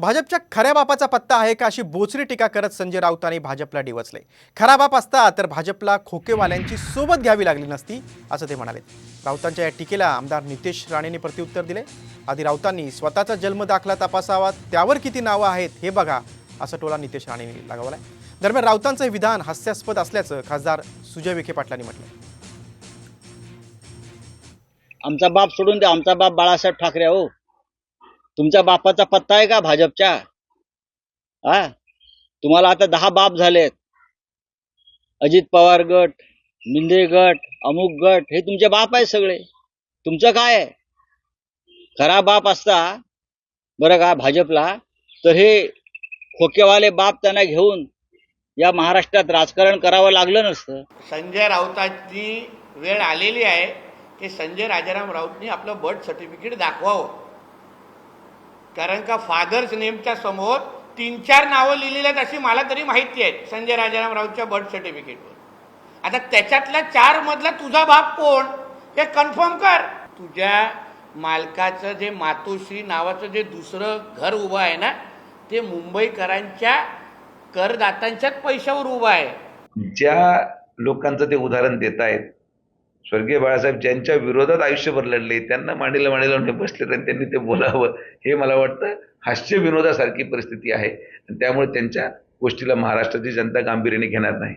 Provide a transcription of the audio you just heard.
भाजपच्या खऱ्या बापाचा पत्ता आहे का अशी बोचरी टीका करत संजय राऊतांनी भाजपला डिवचले. खरा बाप असता तर भाजपला खोकेवाल्यांची सोबत घ्यावी लागली नसती असं ते म्हणाले. राऊतांच्या या टीकेला आमदार नितेश राणेंनी प्रत्युत्तर दिले. आधी राऊतांनी स्वतःचा जन्म दाखला तपासावा त्यावर किती नावं आहेत हे बघा असं टोला नितेश राणेंनी लगावलाय. दरम्यान राऊतांचं हे विधान हास्यास्पद असल्याचं खासदार सुजय विखे पाटलांनी म्हटलं आमचा बाप सोडून द्या आमचा बाप बाळासाहेब ठाकरे हो. तुमच्या बापाचा पत्ता आहे का भाजपच्या हा? तुम्हाला आता दहा बाप झालेत. अजित पवार गट मिंदे गट अमुक गट हे तुमचे बाप आहे सगळे. तुमचं काय आहे? खरा बाप असता बरं का भाजपला तर हे खोकेवाले बाप त्यांना घेऊन या महाराष्ट्रात राजकारण करावं लागलं नसतं. संजय राऊतांची वेळ आलेली आहे की संजय राजाराम राऊतनी आपलं बर्थ सर्टिफिकेट दाखवावं. कारण का फादर्स नेमच्या समोर तीन चार नावं लिहिलेली आहेत अशी मला तरी माहिती आहेत संजय राजाराम राऊतच्या बर्थ सर्टिफिकेटवर आता त्याच्यातल्या चार मधला तुझा बाप कोण हे कन्फर्म कर. तुझ्या मालकाचं जे मातोश्री नावाचं जे दुसरं घर उभं आहे ना ते मुंबईकरांच्या करदात्यांच्याच पैशावर उभं आहे. ज्या लोकांचं ते उदाहरण देत आहेत स्वर्गीय बाळासाहेब ज्यांच्या विरोधात आयुष्यभर लढले त्यांना मांडीला मांडीला लावून बसले आणि त्यांनी ते बोलावं. हे मला वाटतं हास्य विनोदासारखी परिस्थिती आहे. आणि त्यामुळे त्यांच्या गोष्टीला महाराष्ट्राची जनता गांभीर्याने घेणार नाही.